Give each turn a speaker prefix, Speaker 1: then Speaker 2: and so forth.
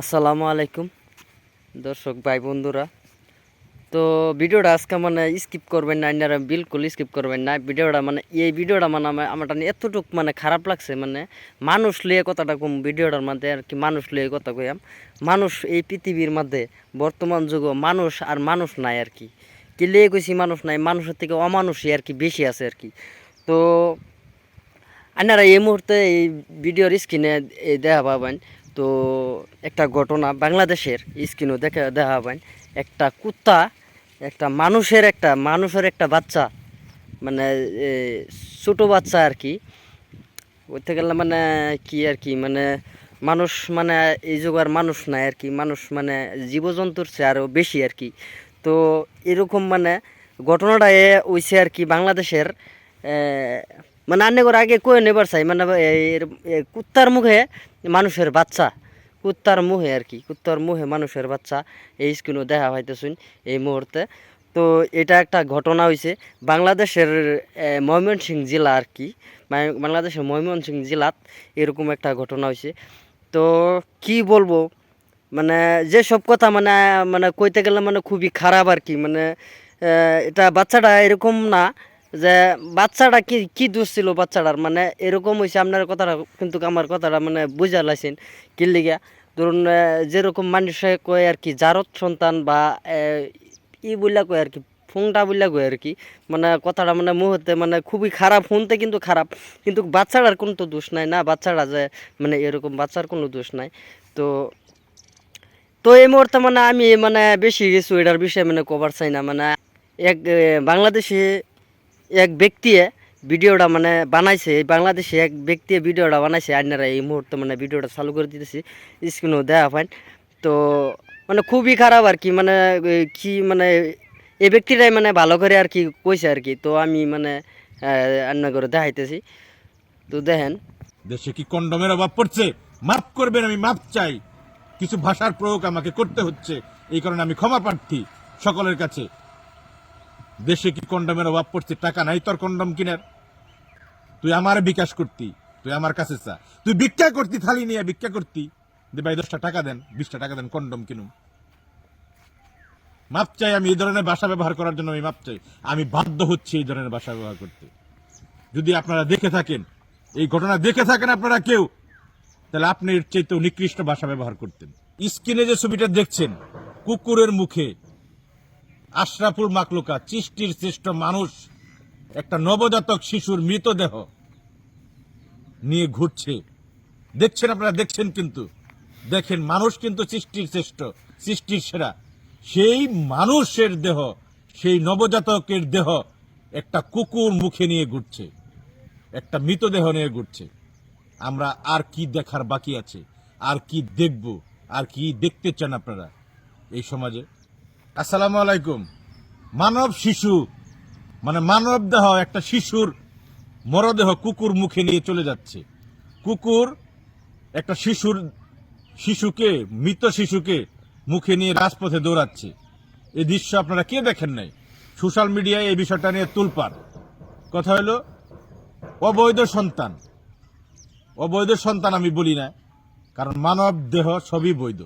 Speaker 1: আসসালামু আলাইকুম, দর্শক ভাই বন্ধুরা। তো ভিডিওটা আজকে মানে স্কিপ করবেন না, আপনারা বিলকুল স্কিপ করবেন না। ভিডিওটা মানে এই ভিডিওটা মানে আমার আমার টানে এতটুকু মানে খারাপ লাগছে মানে মানুষ লিয়ে কথাটা কম, ভিডিওটার মধ্যে আর কি মানুষ লিয়ে কথা কইয়াম। মানুষ এই পৃথিবীর মধ্যে, বর্তমান যুগ মানুষ আর মানুষ নাই আর কি। কি লিয়ে কইছি মানুষ নাই, মানুষের থেকে অমানুষই আর কি বেশি আছে আর কি। তো আপনারা এই মুহূর্তে এই ভিডিওর স্ক্রিনে দেখা পাবেন। তো একটা ঘটনা বাংলাদেশের স্ক্রিনও দেখে দেখা পাবেন একটা কুত্তা, একটা মানুষের একটা মানুষের একটা বাচ্চা মানে ছোটো বাচ্চা আর কি। বলতে গেলে মানে কি আর কি মানে মানুষ মানে এই যুগের মানুষ নাই আর কি, মানুষ মানে জীবজন্তুর চেয়ে আরও বেশি আর কি। তো এরকম মানে ঘটনাটা হইছে আর কি বাংলাদেশের মানে আন্নে করে আগে কয়ে নেবার চাই মানে কুত্তার মুখে মানুষের বাচ্চা। কুত্তার মুখে আর কি কুত্তার মুখে মানুষের বাচ্চা এই স্ক্রিনও দেখা পাইতেছুন এই মুহূর্তে। তো এটা একটা ঘটনা হয়েছে বাংলাদেশের এ, ময়মনসিংহ জেলা আর কি বাংলাদেশের ময়মনসিংহ জেলাত এরকম একটা ঘটনা হয়েছে তো কি বলব মানে যে সব কথা মানে মানে কইতে গেলে মানে খুবই খারাপ আর কি মানে এটা বাচ্চাটা এরকম না যে বাচ্চাটা কি কি দোষ ছিল বাচ্চাটার? মানে এরকম হয়েছে আপনার কথাটা কিন্তু আমার কথাটা মানে বুঝা লাইছেন। কি লিগা? ধরুন যেরকম মানুষে কয় আর কি জারত সন্তান বা ই বললা কয় আর কি ফোনটা বললা কয় আর কি মানে কথাটা মানে মুহূর্তে মানে খুবই খারাপ ফোনতে কিন্তু খারাপ। কিন্তু বাচ্চাটার কোনো তো দোষ নাই না? বাচ্চারা যে মানে এরকম বাচ্চার কোনো দোষ নাই। তো তো এই মুহূর্তে মানে আমি মানে বেশি কিছু এটার বিষয়ে মানে কভার চাই না। মানে এক বাংলাদেশে এক ব্যক্তি ভিডিওটা মানে বানাইছে, এই বাংলাদেশে এক ব্যক্তি ভিডিওটা বানাইছে আপনারা এই মুহূর্তে মানে ভিডিওটা চালু করে দিতেছি, স্ক্রিনও দেওয়া পাইন তো মানে খুবই খারাপ আর কি মানে কি মানে এই ব্যক্তিটাই মানে ভালো করে আর কি কইছে আর কি। তো আমি মানে রান্না করে দেখাইতেছি। তো দেখেন।
Speaker 2: দেশে কি কন্ডমের অভাব পড়ছে? মাফ করবেন, আমি মাফ চাই। কিছু ভাষার প্রয়োগ আমাকে করতে হচ্ছে, এই কারণে আমি ক্ষমা প্রার্থী সকলের কাছে। দেশে কি কন্ডমের অভাব পড়ছে? টাকা নাই তোর কন্ডম কিনার। তুই আমার বিকাশ করতি, তুই আমার কাছে চা। তুই ভিক্ষা করতি, থালি নিয়ে ভিক্ষা করতি। যে ভাই, দশটা টাকা দেন, বিশটা টাকা দেন, কন্ডম কিনুন মাপ চাই আমি, এই ধরনের ভাষা ব্যবহার করার জন্য আমি মাপ চাই। আমি বাধ্য হচ্ছি এই ধরনের ভাষা ব্যবহার করতে। যদি আপনারা দেখে থাকেন, এই ঘটনা দেখে থাকেন আপনারা কেউ, তাহলে আপনি এর চাইতেও নিকৃষ্ট ভাষা ব্যবহার করতেন। স্ক্রিনে যে ছবিটা দেখছেন, কুকুরের মুখে আশরাফুল মাকলুকা, সৃষ্টির শ্রেষ্ঠ মানুষ, একটা নবজাতক শিশুর মৃতদেহ নিয়ে ঘুরছে। দেখছেন আপনারা, দেখছেন কিন্তু। দেখেন, মানুষ কিন্তু সৃষ্টির শ্রেষ্ঠ, সৃষ্টির সেরা। সেই মানুষের দেহ, সেই নবজাতকের দেহ একটা কুকুর মুখে নিয়ে ঘুরছে, একটা মৃতদেহ নিয়ে ঘুরছে। আমরা আর কি দেখার বাকি আছে, আর কি দেখব, আর কি দেখতে চান আপনারা এই সমাজে? আসসালামু আলাইকুম। মানব শিশু মানে মানব দেহ একটা শিশুর মরদেহ কুকুর মুখে নিয়ে চলে যাচ্ছে। কুকুর একটা শিশুর শিশুকে, মৃত শিশুকে মুখে নিয়ে রাজপথে দৌড়াচ্ছে। এই দৃশ্য আপনারা কে দেখেন নাই? সোশ্যাল মিডিয়ায় এই বিষয়টা নিয়ে তুলপার। কথা হলো, অবৈধ সন্তান। অবৈধ সন্তান আমি বলি না, কারণ মানব দেহ সবই বৈধ।